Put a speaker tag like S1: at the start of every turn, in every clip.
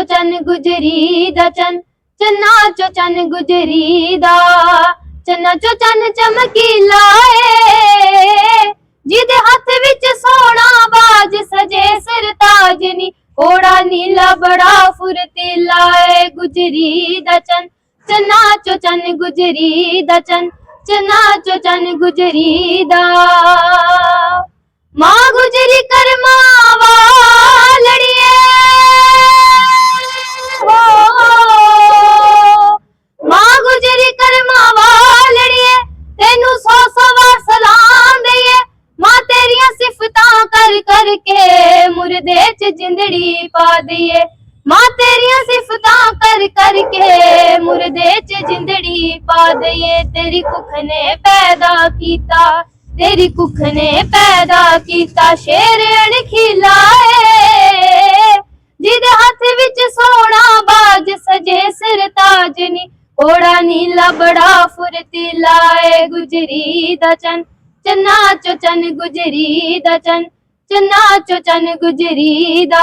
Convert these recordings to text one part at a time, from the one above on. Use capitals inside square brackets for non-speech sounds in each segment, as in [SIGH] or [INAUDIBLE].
S1: ਚੋ ਚੰਨ ਗੁਜਰੀ ਦਾ ਚੰਨ, ਚੰਨਾ ਚੋ ਚੰਨ ਗੁਜਰੀ ਦਾ, ਚੰਨਾ ਚੋ ਚੰਨ ਚਮਕੀਲਾ ਏ ਜਿਹਦੇ ਹੱਥ ਵਿੱਚ ਸੋਹਣਾ ਬਾਜ ਸਜੇ ਸਿਰ ਨੀ ਕੋੜਾ ਨੀਲਾ ਬੜਾ ਫੁਰਤੀਲਾ ਏ ਗੁਜਰੀ ਦਾ ਚੰਨ, ਚੰਨਾ ਚੋ ਚੰਨ ਗੁਜਰੀ ਦਾ ਚੰਨ, ਚੰਨਾ ਚੋ ਚੰਨ ਗੁਜਰੀ ਦਾ। ਮਾਂ ਗੁਜਰੀ ਕਰਮਾ ਵਾਲੜੀਏ ਜਿੰਦੜੀ ਪਾ ਦਈਏ, ਤੇਰੀ ਕੁੱਖ ਨੇ ਪੈਦਾ ਕੀਤਾ, ਤੇਰੀ ਕੁੱਖ ਨੇ ਪੈਦਾ ਕੀਤਾ, ਸ਼ੇਰ ਅਣਖੀਲਾ ਏ ਜਿਹਦੇ ਹੱਥ ਵਿੱਚ ਸੋਨਾ ਬਾਜ, ਸਜੇ ਸਿਰ ਤਾਜ ਨੀ ਕੋੜਾ ਨੀਲਾ ਬੜਾ ਫੁਰਤੀਲਾ ਏ ਗੁਜਰੀ ਦਾ ਚੰਨ। ਚੰਨਾ ਚੋ ਚੰਨ ਗੁਜਰੀ ਦਾ ਚੰਨ, ਚੰਨਾ ਚੋ ਚੰਨ ਗੁਜਰੀ ਦਾ।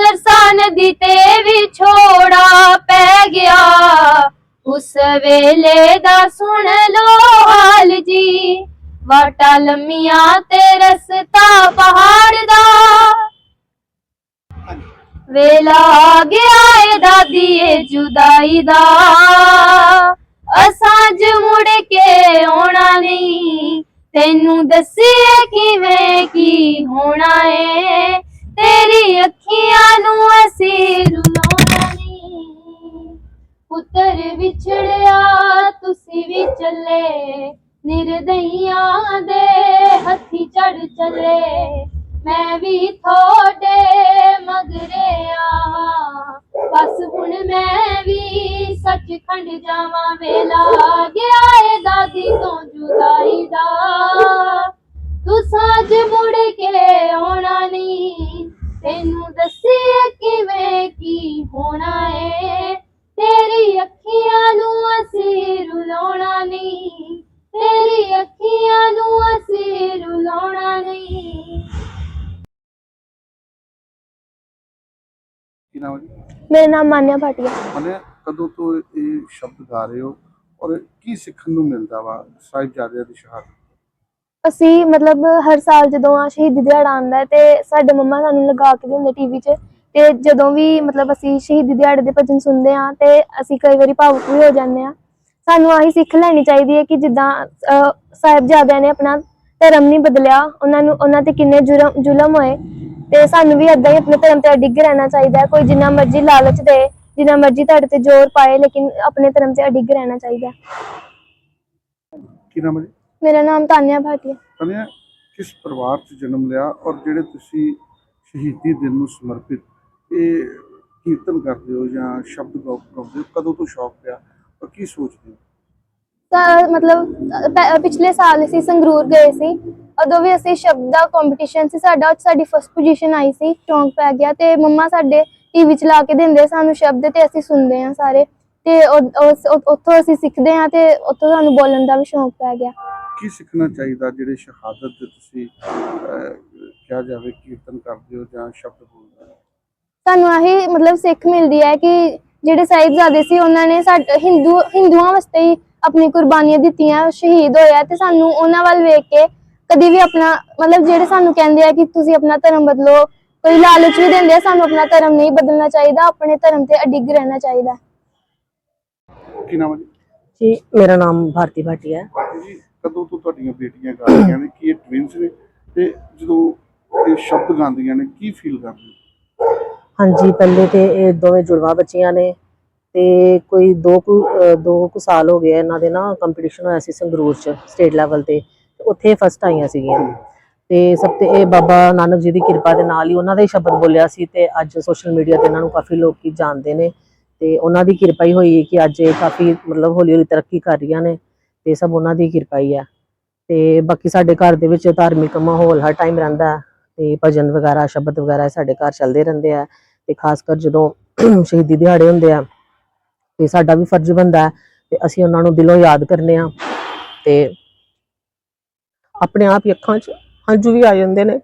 S1: ਸਰਸਾ ਨਦੀ ਤੇ ਵਿਛੋੜਾ ਪੈ ਗਿਆ। ਉਸ ਵੇਲੇ ਦਾ ਸੁਣ ਲੋ ਹਾਲ ਜੀ। ਵਾਟਾ ਲੰਮੀਆਂ ਤੇ ਰਸਤਾ ਪਹਾੜ ਦਾ। ਵੇਲਾ ਆ ਗਿਆ ਏ ਦਾਦੀ ਏ ਜੁਦਾਈ ਦਾ। ਅਸਾਂ ਜ ਮੁੜ ਕੇ ਆਉਣਾ ਨਹੀਂ। ਤੈਨੂੰ ਦੱਸੀਏ ਕਿਵੇਂ ਕੀ ਹੋਣਾ ਏ। ਤੇਰੀ ਅੱਖੀਆਂ ਨੂੰ ਅਸੀਂ ਰੁਲਾਉਣਾ ਨਹੀਂ ਪੁੱਤਰ ਵਿਛੜਿਆ, ਤੁਸੀਂ ਵੀ ਚੱਲੇ। ਨਿਰਦਈਆਂ ਦੇ ਹੱਥੀ ਚੜ ਚੱਲੇ। ਮੈਂ ਵੀ ਥੋੜੇ ਮਗਰੇ ਆ। ਬਸ ਹੁਣ ਮੈਂ ਵੀ ਸੱਚਖੰਡ ਜਾਵਾਂ ਵੇਲਾ। ਗਿਆ ਏ ਦਾਦੀ ਤੋਂ ਜੁਦਾਈ ਦਾ।
S2: ਮੇਰਾ ਨਾਮ ਮਾਨਿਆ ਭਾਟੀਆ।
S3: ਮਨੇ ਕਦੋਂ ਤੋਂ ਇਹ ਸ਼ਬਦ ਗਾ ਰਹੇ ਹੋ ਔਰ ਕੀ ਸਿੱਖਣ ਨੂੰ ਮਿਲਦਾ ਵਾ ਸਾਹਿਬਜ਼ਾਦਿਆਂ ਦੀ ਸ਼ਹਾਦਤ
S2: ਅਸੀਂ ਮਤਲਬ ਹਰ ਸਾਲ ਜਦੋਂ ਆ ਸ਼ਹੀਦੀ ਦਿਹਾੜਾ ਆਉਂਦਾ ਹੈ ਤੇ ਸਾਡੇ ਮੰਮਾ ਸਾਨੂੰ ਲਗਾ ਕੇ ਦਿੰਦੇ ਟੀਵੀ 'ਚ ਤੇ ਜਦੋਂ ਵੀ ਮਤਲਬ ਅਸੀਂ ਸ਼ਹੀਦੀ ਦਿਹਾੜੇ ਦੇ ਭਜਨ ਸੁਣਦੇ ਆ ਤੇ ਅਸੀਂ ਕਈ ਵਾਰੀ ਭਾਵੁਕ ਵੀ ਹੋ ਜਾਂਦੇ ਆ ਸਾਨੂੰ ਆਹੀ ਸਿੱਖ ਲੈਣੀ ਚਾਹੀਦੀ ਹੈ ਕਿ ਜਿੱਦਾਂ ਸਾਹਿਬਜ਼ਾਦਿਆਂ ਨੇ ਆਪਣਾ ਧਰਮ ਨਹੀਂ ਬਦਲਿਆ ਉਹਨਾਂ ਨੂੰ ਉਹਨਾਂ ਤੇ ਕਿੰਨੇ ਜ਼ੁਲਮ ਹੋਏ ਤੇ ਸਾਨੂੰ ਵੀ ਹੀ ਆਪਣੇ ਧਰਮ ਤੇ ਅਡਿੱਗ ਰਹਿਣਾ ਚਾਹੀਦਾ ਹੈ। ਕੋਈ ਜਿੰਨਾ ਮਰਜ਼ੀ ਲਾਲਚ ਦੇ ਜਿੰਨਾ ਮਰਜ਼ੀ ਤੁਹਾਡੇ ਤੇ ਜ਼ੋਰ ਪਾਏ ਲੇਕਿਨ ਆਪਣੇ ਧਰਮ ਤੇ ਅਡਿੱਗ ਰਹਿਣਾ ਚਾਹੀਦਾ ਹੈ।
S3: ਕੀ ਨਾਮ ਹੈ ਜੀ?
S2: ਮੇਰਾ ਨਾਮ ਤਾਨਿਆ ਭਾਟੀਆ
S3: ਤਨਿਆ ਕਿਸ ਪਰਿਵਾਰ 'ਚ ਜਨਮ ਲਿਆ ਔਰ ਜਿਹੜੇ ਤੁਸੀਂ ਸ਼ਹੀਦੀ ਦਿਨ ਨੂੰ ਸਮਰਪਿਤ ਇਹ ਕੀਰਤਨ ਕਰਦੇ ਹੋ ਜਾਂ ਸ਼ਬਦ ਗਾ- ਗਾਉਂਦੇ ਹੋ ਕਦੋਂ ਤੋਂ ਸ਼ੌਕ ਪਿਆ ਔਰ ਕੀ ਸੋਚਦੇ ਹੋ?
S2: ਤਾਂ ਮਤਲਬ ਅ, ਪ- ਪਿਛਲੇ ਸਾਲ ਅਸੀਂ ਸੰਗਰੂਰ ਗਏ ਸੀ। ਉਦੋਂ ਵੀ ਅਸੀਂ ਸ਼ਬਦ ਦਾ ਕੰਪੀਟੀਸ਼ਨ ਸੀ ਸਾਡਾ ਸਾਡੀ ਫਸਟ ਪੋਜੀਸ਼ਨ ਆਈ ਸੀ ਸ਼ੌਂਕ ਪੈ ਗਿਆ ਤੇ ਮੰਮਾ ਸਾਡੇ ਟੀਵੀ ਚਲਾ ਕੇ ਦਿੰਦੇ ਸਾਨੂੰ ਸ਼ਬਦ ਤੇ ਅਸੀਂ ਸੁਣਦੇ ਹਾਂ ਸਾਰੇ। ਤੇ ਉੱਥੋਂ ਅਸੀਂ ਸਿੱਖਦੇ ਹਾਂ ਤੇ ਉੱਥੋਂ ਸਾਨੂੰ ਬੋਲਣ ਦਾ ਵੀ ਸ਼ੌਂਕ ਪੈ ਗਿਆ।
S3: ਕੀ ਸਿੱਖਣਾ ਚਾਹੀਦਾ ਜਿਹੜੇ ਸ਼ਹਾਦਤ ਦੇ ਤੁਸੀਂ ਕਿਹਾ ਜਾਵੇ ਕੀਰਤਨ ਕਰਦੇ ਹੋ ਜਾਂ ਸ਼ਬਦ ਬੋਲਦੇ ਹੋ?
S2: ਸਾਨੂੰ ਆਹੀ ਮਤਲਬ ਸਿੱਖ ਮਿਲਦੀ ਹੈ ਕਿ ਜਿਹੜੇ ਸਾਹਿਬਜ਼ਾਦੇ ਸੀ ਉਹਨਾਂ ਨੇ ਸਾਡੇ ਹਿੰਦੂ ਹਿੰਦੂਆਂ ਵਾਸਤੇ ਹੀ ਆਪਣੀ ਕੁਰਬਾਨੀਆਂ ਦਿੱਤੀਆਂ ਸ਼ਹੀਦ ਹੋਇਆ ਤੇ ਸਾਨੂੰ ਉਹਨਾਂ ਵੱਲ ਵੇਖ ਕੇ ਕਦੀ ਵੀ ਆਪਣਾ ਮਤਲਬ ਜਿਹੜੇ ਸਾਨੂੰ ਕਹਿੰਦੇ ਆ ਕਿ ਤੁਸੀਂ ਆਪਣਾ ਧਰਮ ਬਦਲੋ ਕੋਈ ਲਾਲਚ ਵੀ ਦਿੰਦੇ ਆ ਸਾਨੂੰ ਆਪਣਾ ਧਰਮ ਨਹੀਂ ਬਦਲਣਾ ਚਾਹੀਦਾ ਆਪਣੇ ਧਰਮ ਤੇ ਅਡਿੱਗ ਰਹਿਣਾ ਚਾਹੀਦਾ।
S3: ਕੀ ਨਾਮ ਹੈ ਜੀ?
S4: ਜੀ ਮੇਰਾ ਨਾਮ ਭਾਰਤੀ ਭਾਟੀਆ ਹੈ।
S3: ਜੀ ਕਦੋਂ ਤੋਂ ਤੁਹਾਡੀਆਂ ਬੇਟੀਆਂ ਗਾ ਰਹੀਆਂ ਨੇ ਕੀ ਇਹ ਟਵਿੰਸ ਨੇ? ਤੇ ਜਦੋਂ ਇਹ ਸ਼ਬਦ ਗਾਉਂਦੀਆਂ ਨੇ ਕੀ ਫੀਲ ਕਰਦੇ? ਹੋ
S4: ਹਾਂਜੀ ਪਹਿਲੇ ਤੇ ਇਹ ਦੋਵੇਂ ਜੁੜਵਾ ਬੱਚੀਆਂ ਨੇ ਤੇ ਕੋਈ ਦੋ ਕੁ ਅਹ ਦੋ ਕੁ ਸਾਲ ਹੋ ਗਏ ਆ ਇਹਨਾਂ ਦੇ ਨਾ ਕੰਪੀਟੀਸ਼ਨ ਹੋਇਆ ਸੀ ਸੰਗਰੂਰ ਚ ਸਟੇਟ ਲੈਵਲ ਤੇ। ਉੱਥੇ ਫਸਟ ਆਈਆਂ ਸੀਗੀਆਂ। ਤੇ ਸਭ ਤੇ ਇਹ ਬਾਬਾ ਨਾਨਕ ਜੀ ਦੀ ਕਿਰਪਾ ਦੇ ਨਾਲ ਹੀ ਉਹਨਾਂ ਦਾ ਹੀ ਸ਼ਬਦ ਬੋਲਿਆ ਸੀ ਤੇ ਅੱਜ ਸੋਸ਼ਲ ਮੀਡੀਆ ਤੇ ਇਹਨਾਂ ਨੂੰ ਕਾਫੀ ਲੋਕੀ ਜਾਣਦੇ ਨੇ। ਤੇ ਉਹਨਾਂ ਦੀ ਕਿਰਪਾ ਹੀ ਹੋਈ ਹੈ ਕਿ ਅੱਜ ਇਹ ਕਾਫੀ ਮਤਲਬ ਹੌਲੀ ਹੌਲੀ ਤਰੱਕੀ ਕਰ ਰਹੀਆਂ ਨੇ ਤੇ ਸਭ ਉਹਨਾਂ ਦੀ ਕਿਰਪਾ ਹੀ ਹੈ ਤੇ ਬਾਕੀ ਸਾਡੇ ਘਰ ਦੇ ਵਿੱਚ ਧਾਰਮਿਕ ਮਾਹੌਲ ਹਰ ਟਾਈਮ ਰਹਿੰਦਾ ਹੈ ਤੇ ਭਜਨ ਵਗੈਰਾ, ਸ਼ਬਦ ਵਗੈਰਾ ਸਾਡੇ ਘਰ ਚੱਲਦੇ ਰਹਿੰਦੇ ਆ ਤੇ ਖਾਸ ਕਰ ਜਦੋਂ [CLEARS THROAT] ਸ਼ਹੀਦੀ ਦਿਹਾੜੇ ਹੁੰਦੇ ਆ ਤੇ ਸਾਡਾ ਵੀ ਫਰਜ਼ ਬਣਦਾ ਹੈ ਤੇ ਅਸੀਂ ਉਹਨਾਂ ਨੂੰ ਦਿਲੋਂ ਯਾਦ ਕਰਨੇ ਆ ਤੇ ਆਪਣੇ ਆਪ ਹੀ ਅੱਖਾਂ 'ਚ ਹੰਝੂ ਵੀ ਆ ਜਾਂਦੇ ਨੇ।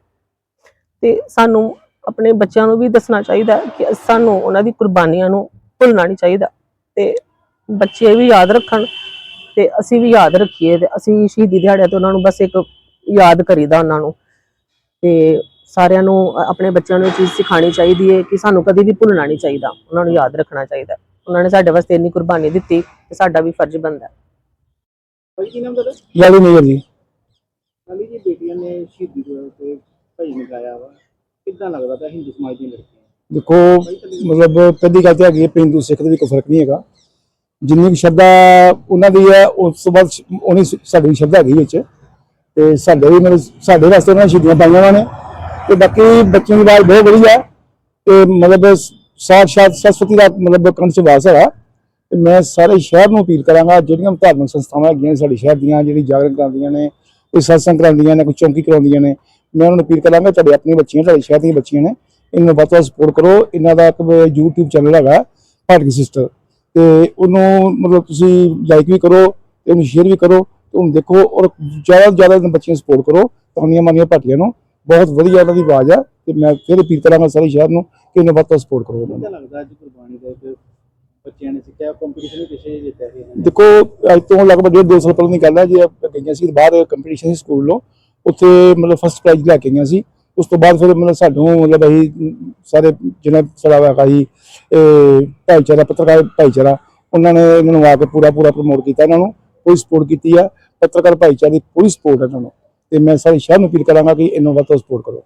S4: ਤੇ ਸਾਨੂੰ ਆਪਣੇ ਬੱਚਿਆਂ ਨੂੰ ਵੀ ਦੱਸਣਾ ਚਾਹੀਦਾ ਕਿ ਸਾਨੂੰ ਉਹਨਾਂ ਦੀ ਕੁਰਬਾਨੀਆਂ ਨੂੰ ਭੁੱਲਣਾ ਨਹੀਂ ਚਾਹੀਦਾ। ਤੇ ਬੱਚੇ ਵੀ ਯਾਦ ਰੱਖਣ ਤੇ ਅਸੀਂ ਵੀ ਯਾਦ ਰੱਖੀਏ ਤੇ ਅਸੀਂ ਸ਼ਹੀਦੀ ਦਿਹਾੜਿਆਂ ਤੇ ਉਹਨਾਂ ਨੂੰ ਬਸ ਇੱਕ ਯਾਦ ਕਰੀਦਾ ਉਹਨਾਂ ਨੂੰ। ਤੇ ਸਾਰਿਆਂ ਨੂੰ ਆਪਣੇ ਬੱਚਿਆਂ ਨੂੰ ਇਹ ਚੀਜ਼ ਸਿਖਾਣੀ ਚਾਹੀਦੀ ਹੈ ਕਿ ਸਾਨੂੰ ਕਦੇ ਵੀ ਭੁੱਲਣਾ ਨਹੀਂ ਚਾਹੀਦਾ। ਉਹਨਾਂ ਨੂੰ ਯਾਦ ਰੱਖਣਾ ਚਾਹੀਦਾ ਉਹਨਾਂ ਨੇ ਸਾਡੇ ਵਾਸਤੇ ਇੰਨੀ ਕੁਰਬਾਨੀ ਦਿੱਤੀ ਤੇ ਸਾਡਾ ਵੀ ਫਰਜ਼ ਬਣਦਾ ਹੈ।
S5: ਲਾਲੀ ਮੇਜਰ ਜੀ।
S3: ਨੇ ਸ਼ਹੀਦੀ ਦੇ ਤੇ ਭਜਨ ਗਾਇਆ ਵਾ। ਕਿੱਦਾਂ ਲੱਗਦਾ ਤਾਂ ਹਿੰਦੂ ਸਮਾਜ ਦੀਆਂ ਲੜਕੀਆਂ
S5: ਦੇਖੋ, ਮਤਲਬ ਪਹਿਲੀ ਗੱਲ ਤਾਂ ਹੈਗੀ ਹੈ, ਪਿੰਡੂ ਸਿੱਖ ਦੇ ਵੀ ਕੋਈ ਫ਼ਰਕ ਨਹੀਂ ਹੈਗਾ। ਜਿੰਨੀ ਕੁ ਸ਼ਰਧਾ ਉਹਨਾਂ ਦੀ ਹੈ, ਉਸ ਤੋਂ ਬਾਅਦ ਸ਼- ਸਾਡੀ ਵੀ ਸ਼ਰਧਾ ਹੈਗੀ ਵਿੱਚ। ਤੇ ਸਾਡੇ ਵੀ ਮਤਲਬ ਸਾਡੇ ਵਾਸਤੇ ਉਹਨਾਂ ਨੇ ਸ਼ਹੀਦੀਆਂ ਪਾਈਆਂ ਉਹਨਾਂ ਨੇ। ਤੇ ਬਾਕੀ ਬੱਚਿਆਂ ਦੀ ਆਵਾਜ਼ ਬਹੁਤ ਵਧੀਆ। ਹੈ ਤੇ ਮਤਲਬ ਸਾਖਸ਼ਾਤ ਸਰਸਵਤੀ ਦਾ ਮਤਲਬ ਕੰਠ ਚ ਵਾਸ ਹੈਗਾ। ਤੇ ਮੈਂ ਸਾਰੇ ਸ਼ਹਿਰ ਨੂੰ ਅਪੀਲ ਕਰਾਂਗਾ, ਜਿਹੜੀਆਂ ਧਾਰਮਿਕ ਸੰਸਥਾਵਾਂ ਹੈਗੀਆਂ ਨੇ ਸਾਡੇ ਸ਼ਹਿਰ ਦੀਆਂ, ਜਿਹੜੀ ਜਾਗਰਣ ਕਰਦੀਆਂ ਨੇ ਕੋਈ ਸਤਸੰਗ ਕਰਾਉਂਦੀਆਂ ਨੇ, ਕੋਈ ਚੌਂਕੀ ਕਰਾਉਂਦੀਆਂ ਨੇ, ਮੈਂ ਉਹਨਾਂ ਨੂੰ ਅਪੀਲ ਕਰਾਂਗਾ ਤੁਹਾਡੇ ਆਪਣੀਆਂ ਬੱਚੀਆਂ, ਤੁਹਾਡੇ ਸ਼ਹਿਰ ਦੀਆਂ ਬੱਚੀਆਂ ਨੇ, ਇਹਨਾਂ ਨੂੰ ਵੱਧ ਸਪੋਰਟ ਕਰੋ। ਇਹਨਾਂ ਦਾ ਇੱਕ YouTube ਚੈਨਲ ਹੈਗਾ, ਭਾਰਤੀ ਸਿਸਟਰ ਤੇ ਉਹਨੂੰ ਮਤਲਬ ਤੁਸੀਂ ਲਾਈਕ ਵੀ ਕਰੋ ਤੇ ਉਹਨੂੰ ਸ਼ੇਅਰ ਵੀ ਕਰੋ ਤੇ ਉਹਨੂੰ ਦੇਖੋ ਔਰ ਜ਼ਿਆਦਾ ਤੋਂ ਜ਼ਿਆਦਾ ਇਹਨਾਂ ਬੱਚਿਆਂ ਨੂੰ ਸਪੋਰਟ ਕਰੋ ਤਾਨੀਆਂ ਮਾਨੀਆਂ ਭਾਟੀਆਂ ਨੂੰ। ਬਹੁਤ ਵਧੀਆ ਉਹਨਾਂ ਦੀ ਆਵਾਜ਼ ਆ ਤੇ ਮੈਂ ਫਿਰ ਅਪੀਲ ਕਰਾਂਗਾ ਸਾਰੇ ਸ਼ਹਿਰ ਨੂੰ ਕਿ ਇਹਨਾਂ ਵੱਧ ਸਪੋਰਟ ਕਰੋ ਉਹਨਾਂ
S3: ਕਿੱਦਾਂ ਲੱਗਦਾ ਅੱਜ ਕੁਰਬਾਨੀ ਦਾ ਬੱਚਿਆਂ ਨੇ ਸਿੱਖਿਆ ਕੰਪੀਟੀਸ਼ਨ ਵੀ ਪਿੱਛੇ ਜਿੱਤਿਆ ਸੀ ਇਹਨਾਂ ਨੇ।
S5: ਦੇਖੋ, ਅੱਜ ਤੋਂ ਲਗਭਗ ਡੇਢ ਸਾਲ ਪਹਿਲਾਂ ਦੀ ਗੱਲ ਹੈ, ਜੇ ਗਈਆਂ ਸੀ ਬਾਹਰ ਕੰਪੀਟੀਸ਼ਨ ਸੀ ਸਕੂਲੋਂ ਉੱਥੇ ਮਤਲਬ ਫਸਟ ਪ੍ਰਾਈਜ਼ ਲੈ ਕੇ ਗਈਆਂ ਸੀ। ਉਸ ਤੋਂ ਬਾਅਦ ਫਿਰ ਮਤਲਬ ਸਾਨੂੰ ਮਤਲਬ ਅਸੀਂ ਸਾਰੇ ਜਿਹੜਾ ਸਾਡਾ ਹੈਗਾ ਸੀ ਇਹ ਭਾਈਚਾਰਾ, ਪੱਤਰਕਾਰ ਭਾਈਚਾਰਾ, ਉਹਨਾਂ ਨੇ ਇਹਨਾਂ ਨੂੰ ਆ ਕੇ ਪੂਰਾ ਪੂਰਾ ਪ੍ਰਮੋਟ ਕੀਤਾ ਇਹਨਾਂ ਨੂੰ ਪੂਰੀ ਸਪੋਰਟ ਕੀਤੀ ਆ। ਪੱਤਰਕਾਰ ਭਾਈਚਾਰੇ ਦੀ ਪੂਰੀ ਸਪੋਰਟ ਹੈ ਇਹਨਾਂ ਨੂੰ। ਤੇ ਮੈਂ ਸਾਰੇ ਸ਼ਹਿਰ ਨੂੰ ਅਪੀਲ ਕਰਾਂਗਾ ਕਿ ਇਹਨਾਂ ਵੱਧ ਤੋਂ ਸਪੋਰਟ ਕਰੋ।